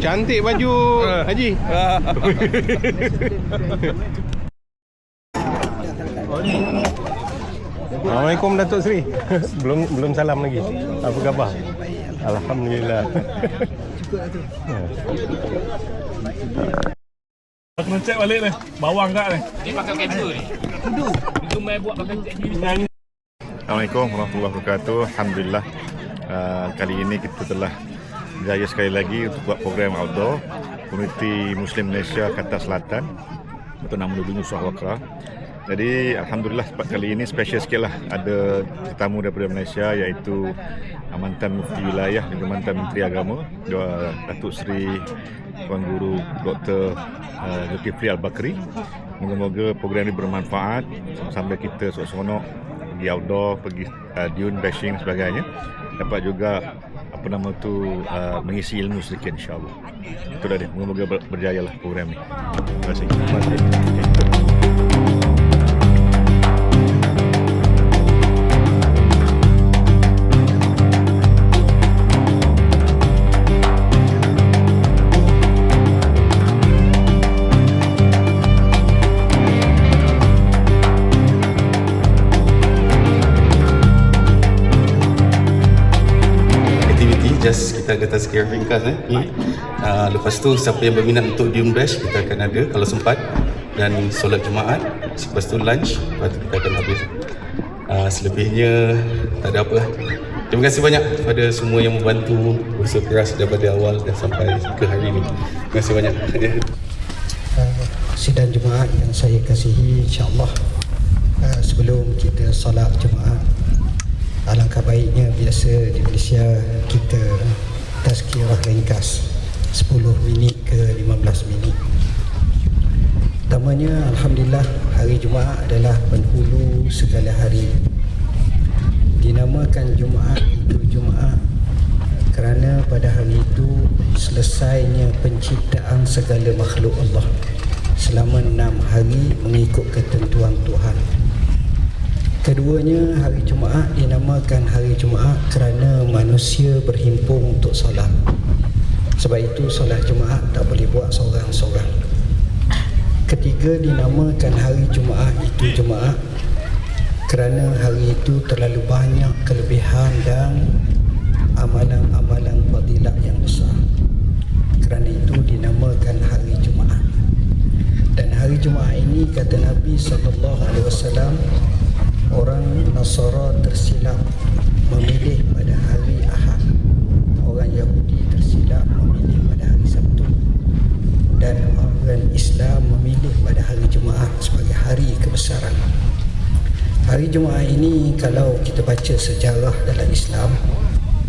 cantik baju Haji. Assalamualaikum Datuk Seri. belum belum salam lagi. Apa khabar? Alhamdulillah. Kena cek balik ni. Bawang kat ni. Ni pakai kamera ni. Kudu. Itu main buat pakai cek TV. Assalamualaikum warahmatullahi wabarakatuh. Alhamdulillah uh, kali ini kita telah berjaya sekali lagi untuk buat program outdoor Komuniti Muslim Malaysia Kata Selatan atau nama dulu Nusuh Wakra. Jadi Alhamdulillah sebab kali ini special sikit lah ada tetamu daripada Malaysia iaitu uh, mantan Mufti Wilayah dan juga mantan Menteri Agama Datuk Seri Tuan Guru Dr. Uh, Zulkifli Al-Bakri. Moga-moga program ini bermanfaat sambil kita seronok pergi outdoor, pergi uh, dune bashing sebagainya. Dapat juga apa nama tu uh, mengisi ilmu sedikit insya-Allah. Itu dah dia. Moga-moga ber- berjaya lah program ni. Terima kasih. Terima kasih. Just kita kata sekian ringkas eh. Uh, lepas tu siapa yang berminat untuk Dune Bash kita akan ada kalau sempat dan solat Jumaat. Lepas tu lunch lepas tu kita akan habis. Uh, selebihnya tak ada apa. Terima kasih banyak kepada semua yang membantu berusaha keras daripada awal dan sampai ke hari ini. Terima kasih banyak. Uh, sidang Jumaat yang saya kasihi insyaAllah uh, sebelum kita solat Jumaat. alangkah baiknya biasa di Malaysia kita tazkirah ringkas 10 minit ke 15 minit. Pertamanya Alhamdulillah hari Jumaat adalah penghulu segala hari. Dinamakan Jumaat itu Jumaat kerana pada hari itu selesainya penciptaan segala makhluk Allah. Selama enam hari mengikut Tuhan. Keduanya hari Jumaat dinamakan hari Jumaat kerana manusia berhimpun untuk solat. Sebab itu solat Jumaat tak boleh buat seorang-seorang. Ketiga dinamakan hari Jumaat itu Jumaat kerana hari itu terlalu banyak kelebihan dan amalan-amalan fadilat yang besar. Kerana itu dinamakan hari Jumaat. Dan hari Jumaat ini kata Nabi sallallahu alaihi wasallam orang Nasara tersilap memilih pada hari Ahad. Orang Yahudi tersilap memilih pada hari Sabtu. Dan orang Islam memilih pada hari Jumaat sebagai hari kebesaran. Hari Jumaat ini kalau kita baca sejarah dalam Islam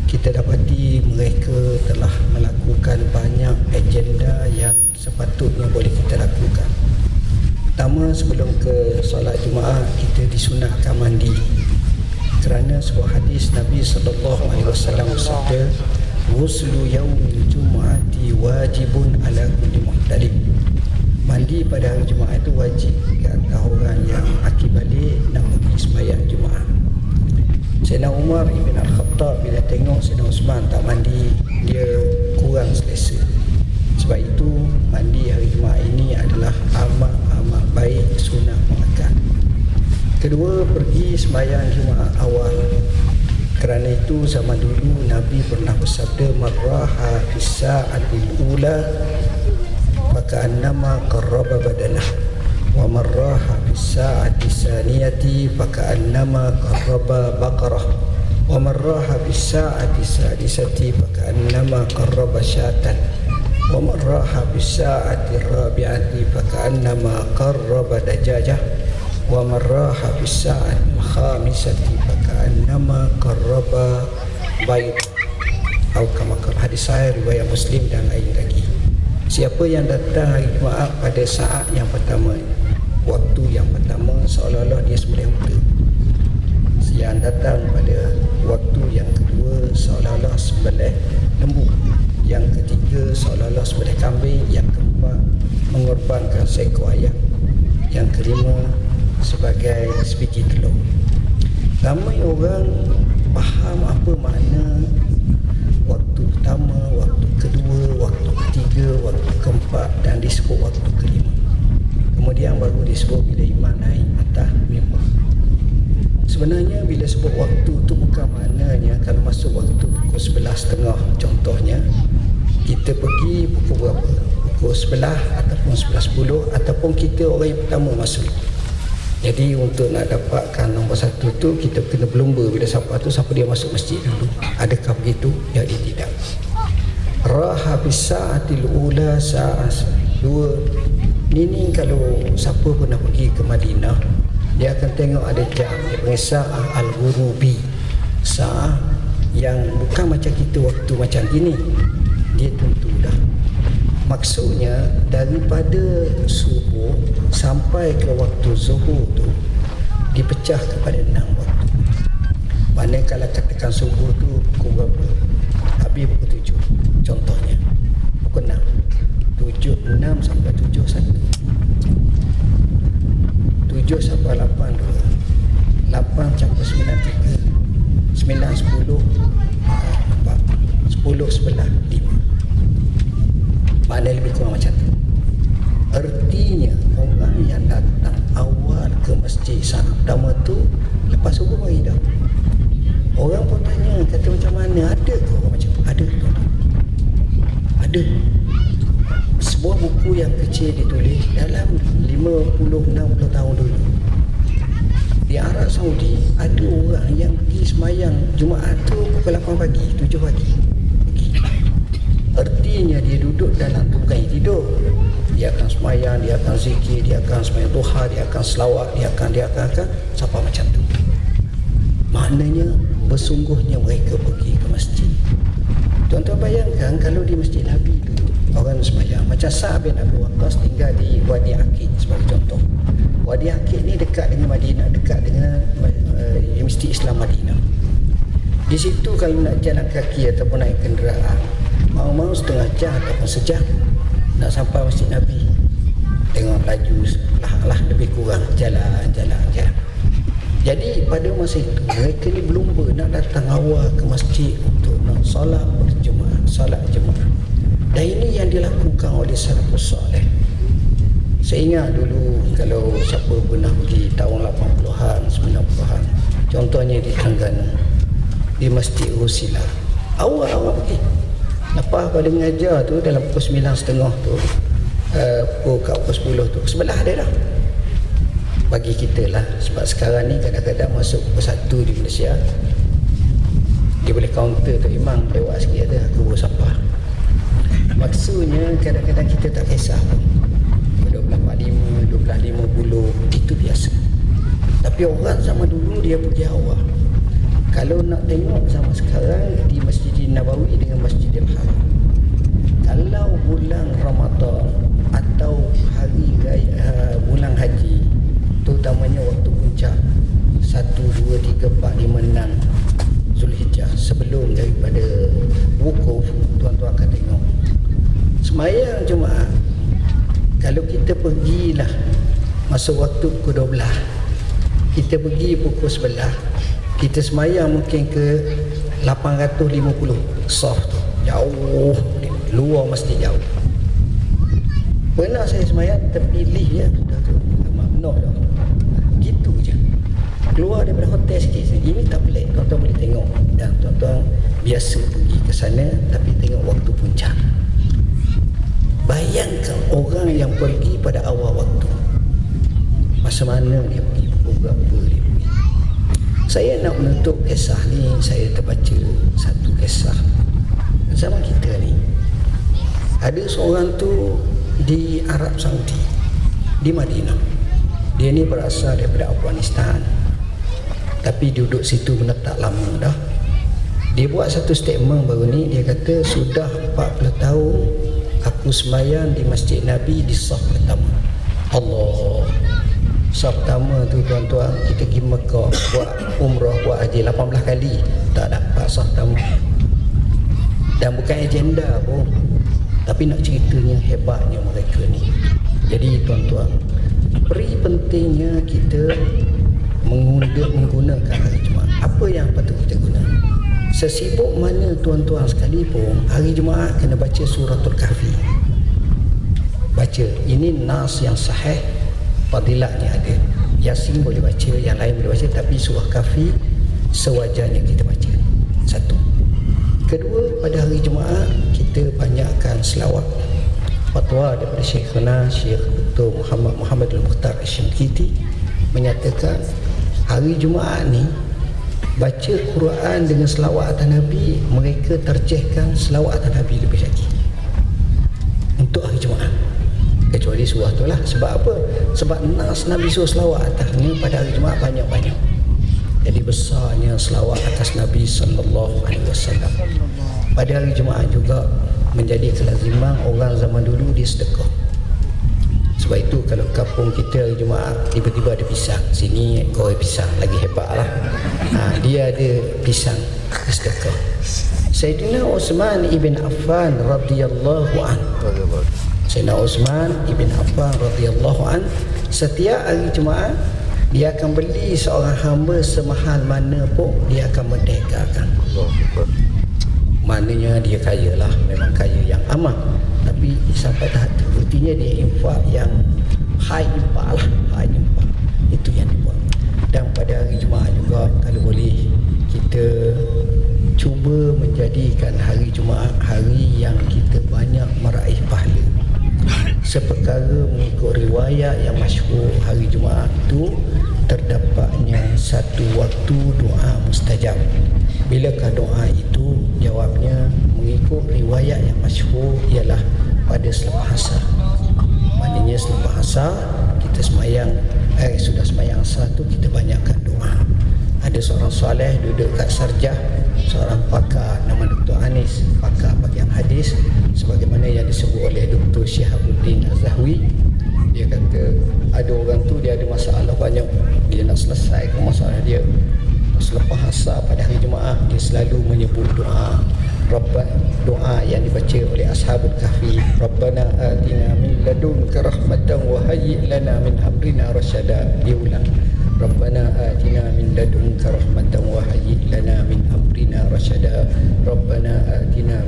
kita dapati mereka telah melakukan banyak agenda yang sepatutnya boleh kita lakukan. Pertama sebelum ke solat Jumaat kita disunahkan mandi. Kerana sebuah hadis Nabi sallallahu alaihi wasallam bersabda, "Ghuslu yaumil jumu'ati wajibun ala kulli muhtalim." Mandi pada hari Jumaat itu wajib atas orang yang akib balik nak pergi sembahyang Jumaat. Sayyidina Umar Ibn Al-Khattab bila tengok Sayyidina Osman tak mandi, dia kurang selesa. Sebab itu mandi hari Jumaat ini adalah amat-amat baik sunnah muakkad. Kedua pergi sembahyang Jumaat awal. Kerana itu zaman dulu Nabi pernah bersabda marraha fisa'atil ula maka annama qarraba badanah wa marraha fisa'ati saniyati maka annama qarraba baqarah wa marraha fisa'ati sadisati maka annama qarraba syatan ومن راح بالساعة الرابعة فكأنما قرب دجاجة ومن راح بالساعة الخامسة فكأنما قرب بيض atau kama hadis saya riwayat Muslim dan lain lagi. Siapa yang datang hari Jumaat pada saat yang pertama, waktu yang pertama seolah-olah dia sembelih unta. Yang datang pada waktu yang kedua seolah-olah sembelih lembu. Yang ketiga seolah-olah sembelih kambing. Yang keempat mengorbankan seekor ayam. Yang kelima sebagai sebiji telur. Ramai orang faham apa makna waktu pertama, waktu kedua, waktu ketiga keempat dan disebut waktu kelima kemudian baru disebut bila imam naik atas mimbar sebenarnya bila sebut waktu tu bukan maknanya kalau masuk waktu pukul sebelah setengah contohnya kita pergi pukul berapa? Pukul sebelah ataupun sebelah sepuluh ataupun kita orang yang pertama masuk jadi untuk nak dapatkan nombor satu tu kita kena berlumba bila siapa tu siapa dia masuk masjid dulu. Adakah begitu? Jadi tidak. Raha bisaatil ula sa'as dua. Ini kalau siapa pernah pergi ke Madinah dia akan tengok ada jam dia panggil sa'ah al-ghurubi. Sa'ah yang bukan macam kita waktu macam ini dia tentu dah. Maksudnya daripada subuh sampai ke waktu zuhur tu dipecah kepada enam waktu. Mana kalau katakan subuh tu pukul berapa? Habis pukul tujuh contohnya. Pukul enam. Tujuh enam sampai tujuh satu. Tujuh sampai lapan dua. Lapan sampai sembilan tiga. Sembilan sepuluh ah, empat. Sepuluh sebelah lebih kurang macam tu Artinya orang yang datang awal ke masjid saat pertama tu lepas subuh hari dah. Orang pun tanya kata macam mana ada ke orang macam tu? Ada tuan Ada. Sebuah buku yang kecil ditulis dalam 50-60 tahun dulu. Di Arab Saudi ada orang yang pergi semayang Jumaat tu pukul 8 pagi, 7 pagi. Artinya dia duduk dalam tu bukan tidur. Dia akan semayang, dia akan zikir, dia akan semayang duha, dia akan selawat, dia akan, dia akan, akan. Siapa macam tu. Maknanya bersungguhnya mereka pergi ke masjid. Tuan-tuan bayangkan kalau di Masjid Nabi dulu orang semayang. Macam Sa'ad bin Abu Waqqas tinggal di Wadi Akid sebagai contoh. Wadi Akid ni dekat dengan Madinah, dekat dengan uh, Masjid Islam Madinah. Di situ kalau nak jalan kaki ataupun naik kenderaan, mau-mau setengah jam ataupun sejam nak sampai Masjid Nabi. Tengok laju lah-lah lebih kurang jalan, jalan, jalan. Jadi pada masa itu mereka ni berlumba nak datang awal ke masjid untuk nak solat berjemaah, solat jemaah. Dan ini yang dilakukan oleh salafus soleh. Saya ingat dulu kalau siapa pernah pergi tahun 80-an, 90-an. Contohnya di Terengganu di Masjid Rusila. Awal-awal pergi. Lepas pada mengajar tu dalam pukul 9.30 tu uh, pukul pukul 10 tu sebelah dia dah bagi kita lah. Sebab sekarang ni kadang-kadang masuk pukul 1 di Malaysia dia boleh counter tu imam lewat sikit ada aku bersapah maksudnya kadang-kadang kita tak kisah pun. 12.45 12.50 itu biasa. Tapi orang zaman dulu dia pergi awal kalau nak tengok sama sekarang di Masjid Nabawi dengan Masjidil Haram. Kalau bulan Ramadan atau hari uh, bulan haji terutamanya waktu puncak 1, 2, 3, 4, 5, 6 Zulhijjah sebelum daripada wukuf tuan-tuan akan tengok. Semayang Jumaat kalau kita pergilah masuk waktu pukul 12 kita pergi pukul 11 kita semayang mungkin ke 850 soft jauh. Luar masjid jauh. Pernah saya semayang terpilih je dah tu. No, no. gitu je. Keluar daripada hotel sikit. Ini tak pelik. Tuan-tuan boleh tengok. Dan tuan-tuan biasa pergi ke sana tapi tengok waktu puncak bayangkan orang yang pergi pada awal waktu. Masa mana dia pergi pukul berapa saya nak menutup kisah ni saya terbaca satu kisah zaman kita ni. Ada seorang tu di Arab Saudi di Madinah. Dia ni berasal daripada Afghanistan. Tapi duduk situ menetap lama dah. Dia buat satu statement baru ni dia kata sudah 40 tahun aku semayang di Masjid Nabi di saf pertama. Allah saf pertama tu tuan-tuan kita pergi Mekah buat umrah buat haji. 18 kali tak dapat saf pertama. Dan bukan agenda pun tapi nak ceritanya hebatnya mereka ni. Jadi tuan-tuan beri pentingnya kita menggunakan, menggunakan hari Jumaat. Apa yang patut kita guna? Sesibuk mana tuan-tuan sekalipun hari Jumaat kena baca suratul kahfi. Baca ini nas yang sahih fadilatnya ada. Yasin boleh baca yang lain boleh baca tapi surah kafi sewajarnya kita baca. Satu. Kedua pada hari Jumaat kita banyakkan selawat. Fatwa daripada Syekhana Syekh Dr. Muhammad Muhammad Al-Mukhtar Asyimkiti menyatakan hari Jumaat ni baca Quran dengan selawat atas Nabi mereka terjehkan selawat atas Nabi lebih lagi untuk hari Jumaat kecuali surah tu lah. Sebab apa? Sebab nas Nabi suruh selawat atasnya pada hari Jumaat banyak-banyak. Jadi besarnya selawat atas Nabi sallallahu alaihi wasallam. Pada hari Jumaat juga menjadi kelaziman orang zaman dulu dia sedekah. Sebab itu kalau kampung kita hari Jumaat tiba-tiba ada pisang. Sini kau pisang. Lagi hebat lah. Ha, dia ada pisang sedekah. Sayyidina Uthman ibn Affan radhiyallahu an Sayyidina Uthman ibn Affan radhiyallahu an setiap hari Jumaat dia akan beli seorang hamba semahal mana pun dia akan merdekakan maknanya dia kaya lah memang kaya yang amat. Tapi sampai tahap buktinya dia infak yang high infak lah high infak. Itu yang dia buat. Dan pada hari Jumaat juga kalau boleh kita cuba menjadikan hari Jumaat hari yang kita banyak meraih pahala seperkara mengikut riwayat yang masyhur hari Jumaat itu terdapatnya satu waktu doa mustajab. Bilakah doa itu? Jawabnya mengikut riwayat yang masyhur ialah pada selepas asar. Maknanya selepas asar kita semayang. Eh sudah semayang asar tu kita banyakkan doa ada seorang soleh duduk kat sarjah seorang pakar nama Dr. Anis pakar bagian hadis sebagaimana yang disebut oleh Dr. Syihabuddin Az-Zahwi dia kata ada orang tu dia ada masalah banyak dia nak selesaikan masalah dia selepas asar pada hari Jumaat dia selalu menyebut doa Rabbana doa yang dibaca oleh ashabul kahfi Rabbana atina min ladunka rahmatan wa hayyi lana min amrina rasyada dia ulang Rabbana min ladunka rahmatan wa lana min amrina rasyada Rabbana atina